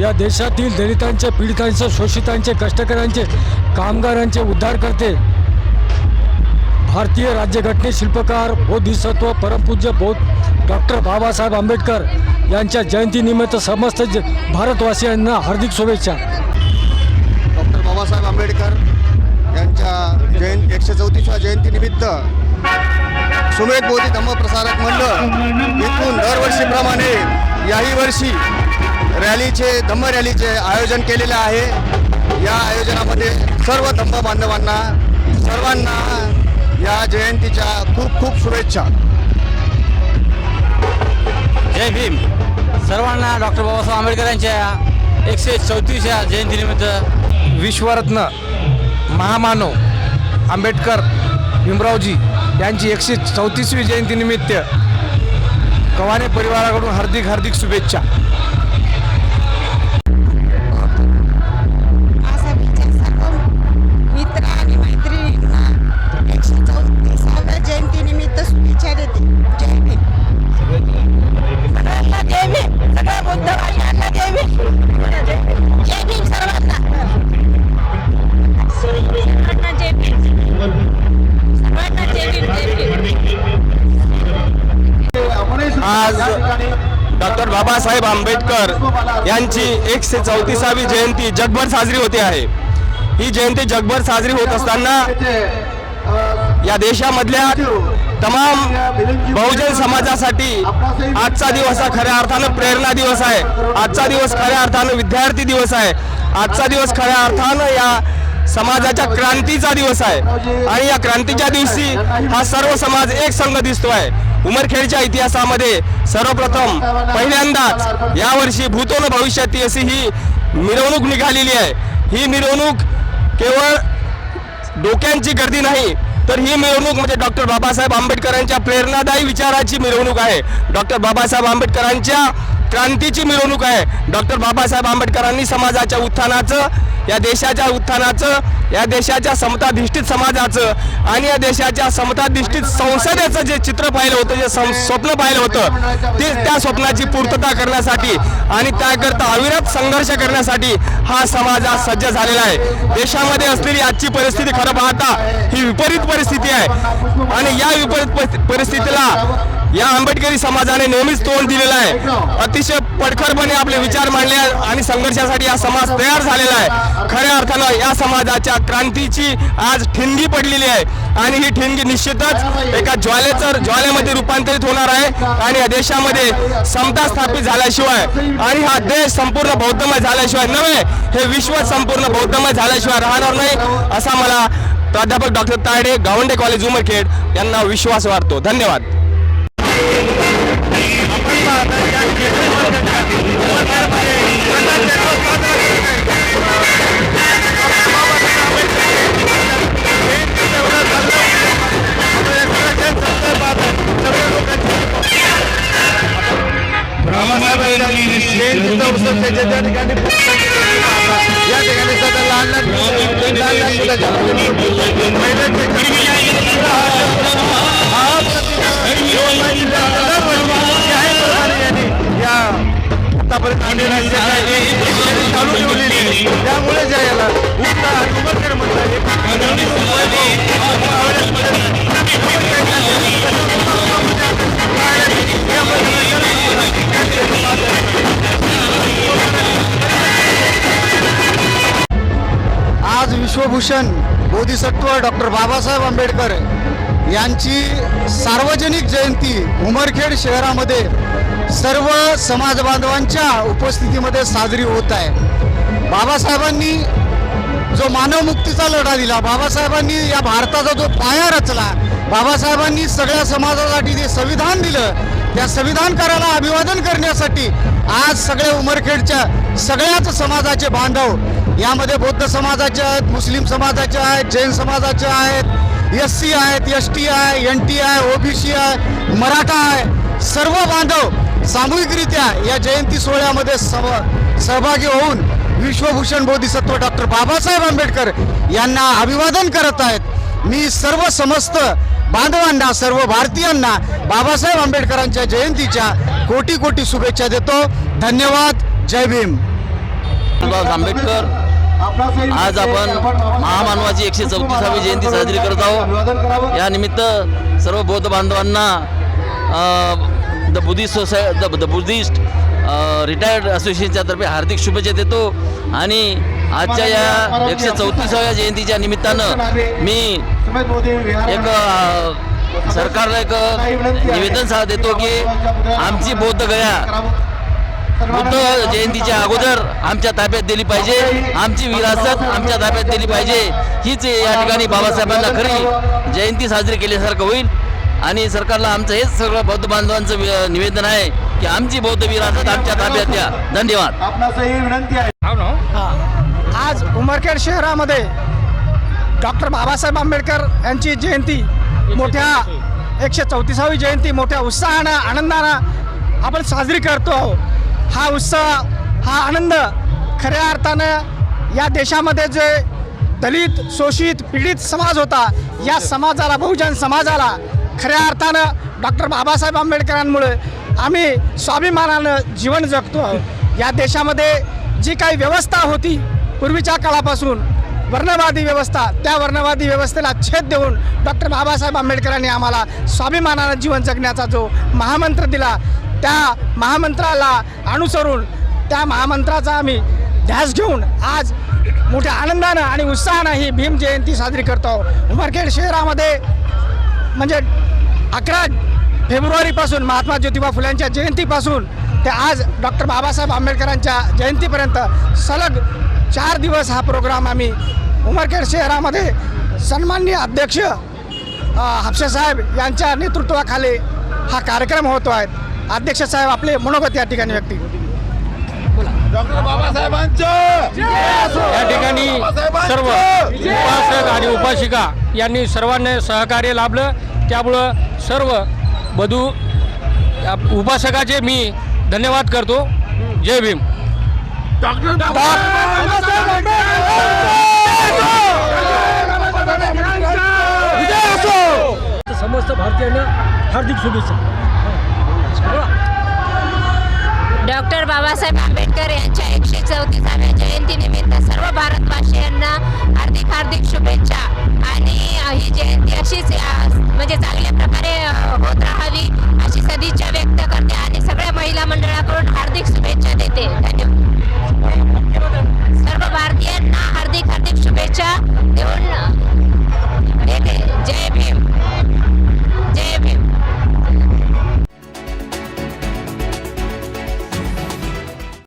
या देशातील दलितांचे पीडितांचे शोषितांचे कष्टकऱ्यांचे कामगारांचे उद्धार करते. भारतीय राज्यघटने शिल्पकार बोधिसत्व परमपूज्य बोध डॉक्टर बाबासाहेब आंबेडकर यांच्या जयंतीनिमित्त समस्त ज भारतवासियांना हार्दिक शुभेच्छा. डॉक्टर बाबासाहेब आंबेडकर यांच्या जयंती एकशे चौतीसव्या जयंतीनिमित्त सुमेध बोधी धम्मप्रसारक मंडळ इथून दरवर्षीप्रमाणे याही वर्षी रॅलीचे धम्म रॅलीचे आयोजन केलेले आहे. या आयोजनामध्ये सर्व धम्म बांधवांना सर्वांना या जयंतीच्या खूप खूप शुभेच्छा. जय भीम. सर्वांना डॉक्टर बाबासाहेब आंबेडकर यांच्या एकशे चौतीसच्या जयंतीनिमित्त विश्वरत्न महामानव आंबेडकर भीमरावजी यांची एकशे चौतीसवी जयंतीनिमित्त कवाने परिवाराकडून हार्दिक हार्दिक शुभेच्छा. बाबासाहेब आंबेडकर यांची एकशे चौतीसावी जयंती जगभर साजरी होते आहे. ही जयंती जगभर साजरी होत असताना या देशामधल्या तमाम बहुजन समाजासाठी आजचा दिवस हा खऱ्या अर्थानं प्रेरणा दिवस आहे. आजचा दिवस खऱ्या अर्थानं विद्यार्थी दिवस आहे. आजचा दिवस खऱ्या अर्थानं या समाजाच्या क्रांतीचा दिवस आहे. आणि या क्रांतीच्या दिवशी हा सर्व समाज एक संघ दिसतो आहे उमरखेडच्या इतिहासामध्ये सर्वप्रथम पहिल्यांदाच यावर्षी भूतोन भविष्यात अशी ही मिरवणूक निघालेली आहे. ही मिरवणूक केवळ डोक्यांची गर्दी नाही तर ही मिरवणूक म्हणजे डॉक्टर बाबासाहेब आंबेडकरांच्या प्रेरणादायी विचाराची मिरवणूक आहे. डॉक्टर बाबासाहेब आंबेडकरांच्या क्रांतीची मिरवणूक आहे. डॉक्टर बाबासाहेब आंबेडकरांनी समाजाच्या उत्थानाचं या देशाच्या उत्थानाचं या देशाच्या समताधिष्ठित समाजाचं आणि या देशाच्या समताधिष्ठित संसदेचं जे चित्र पाहिलं होतं जे सं- स्वप्न पाहिलं होतं ते त्या स्वप्नाची पूर्तता करण्यासाठी आणि त्याकरता अविरत संघर्ष करण्यासाठी हा समाज आज सज्ज झालेला आहे. देशामध्ये असलेली आजची परिस्थिती खरं पाहता ही विपरीत परिस्थिती आहे. आणि या विपरीत परिस्थितीला या आंबेडकरी समाजाने नेहमीच तोंड दिलेलं आहे. अतिशय पडखरपणे आपले विचार मांडले आणि संघर्षासाठी हा समाज तयार झालेला आहे. खऱ्या अर्थानं या समाजाच्या क्रांतीची आज ठिणगी पडलेली आहे. आणि ही ठिणगी निश्चितच एका ज्वालेचं ज्वालेमध्ये रूपांतरित होणार आहे आणि या देशामध्ये समता स्थापित झाल्याशिवाय आणि हा देश संपूर्ण बौद्धमय झाल्याशिवाय नव्हे हे विश्व संपूर्ण बौद्धमय झाल्याशिवाय राहणार नाही असा मला प्राध्यापक डॉक्टर तायडे गावंडे कॉलेज उमरखेड यांना विश्वास वाटतो. धन्यवाद. या ठिकाणी सध्या लहान लहान लहान लहान मुलाच्या आतापर्यंत चालू ठेवलेली त्यामुळे ज्या याला उठता म्हणतात विश्वभूषण बोधिसत्व डॉक्टर बाबासाहेब आंबेडकर यांची सार्वजनिक जयंती उमरखेड शहरामध्ये सर्व समाज बांधवांच्या उपस्थितीमध्ये साजरी होत आहे. बाबासाहेबांनी जो मानवमुक्तीचा लढा दिला बाबासाहेबांनी या भारताचा जो पाया रचला बाबासाहेबांनी सगळ्या समाजासाठी जे संविधान दिलं त्या संविधानकाराला अभिवादन करण्यासाठी आज सगळ्या उमरखेडच्या सगळ्याच समाजाचे बांधव यामध्ये बौद्ध समाजाचे आहेत मुस्लिम समाजाचे आहेत जैन समाजाचे आहेत एस सी आहेत एस टी आहे एन टी आहे ओबीसी आहे मराठा आहे. सर्व बांधव सामूहिकरित्या या जयंती सोहळ्यामध्ये सहभागी होऊन विश्वभूषण बोधिसत्व डॉक्टर बाबासाहेब आंबेडकर यांना अभिवादन करत आहेत. मी सर्व समस्त बांधवांना सर्व भारतीयांना बाबासाहेब आंबेडकरांच्या जयंतीच्या कोटी कोटी शुभेच्छा देतो. धन्यवाद. जय भीम. बाबासाहेब आंबेडकर आज आपण महामानवाची एकशे चौतीसावी जयंती साजरी करत आहोत. या निमित्त सर्व बौद्ध बांधवांना the Buddhist society the the Buddhist retired असोसिएशनच्यातर्फे हार्दिक शुभेच्छा देतो. आणि आजच्या या एकशे चौतीसाव्या जयंतीच्या निमित्तानं मी एक सरकारला एक निवेदन सा देतो की आमची बौद्ध गया बुद्ध जयंतीच्या अगोदर आमच्या ताब्यात दिली पाहिजे. आमची विरासत आमच्या ताब्यात दिली पाहिजे. हीच या ठिकाणी बाबासाहेबांना खरी जयंती साजरी केल्यासारखं होईल. आणि सरकारला आमचं हेच सगळं बौद्ध बांधवांचं निवेदन आहे की आमची बौद्ध विरासत आमच्या ताब्यात द्या. धन्यवाद. आज उमरखेड शहरामध्ये डॉक्टर बाबासाहेब आंबेडकर यांची जयंती मोठ्या एकशे चौतीसावी जयंती मोठ्या उत्साहानं आनंदानं आपण साजरी करतो. आहोत हा उत्सव हा आनंद खऱ्या अर्थानं या देशामध्ये जे दलित शोषित पीडित समाज होता या समाजाला बहुजन समाजाला खऱ्या अर्थानं डॉक्टर बाबासाहेब आंबेडकरांमुळे आम्ही स्वाभिमानानं जीवन जगतो आहोत. या देशामध्ये जी काही व्यवस्था होती पूर्वीच्या काळापासून वर्णवादी व्यवस्था त्या वर्णवादी व्यवस्थेला छेद देऊन डॉक्टर बाबासाहेब आंबेडकरांनी आम्हाला स्वाभिमानानं जीवन जगण्याचा जो महामंत्र दिला त्या महामंत्राला अनुसरून त्या महामंत्राचा आम्ही ध्यास घेऊन आज मोठ्या आनंदानं आणि उत्साहानं ही भीम जयंती साजरी करतो उमरखेड शहरामध्ये म्हणजे अकरा फेब्रुवारीपासून महात्मा ज्योतिबा फुल्यांच्या जयंतीपासून ते आज डॉक्टर बाबासाहेब आंबेडकरांच्या जयंतीपर्यंत सलग चार दिवस हा प्रोग्राम आम्ही उमरखेड शहरामध्ये सन्माननीय अध्यक्ष अ, यांच्या नेतृत्वाखाली हा कार्यक्रम होतो आहे. अध्यक्ष साहेब आपले मनोगत या ठिकाणी व्यक्त. या ठिकाणी सर्व उपासक आणि उपासिका यांनी सर्वांना सहकार्य लाभलं. त्यामुळं सर्व बधू उपासकाचे मी धन्यवाद करतो. जय भीम. समस्त भारतीयांना हार्दिक शुभेच्छा. डॉक्टर बाबासाहेब आंबेडकर यांच्या एकशे चौतीसाव्या जयंतीनिमित्त सर्व भारतवासियांना हार्दिक हार्दिक शुभेच्छा. आणि ही जयंती अशीच म्हणजे चांगल्या प्रकारे होत राहावी अशी सदिच्छा व्यक्त करते आणि सगळ्या महिला मंडळाकडून हार्दिक शुभेच्छा देते.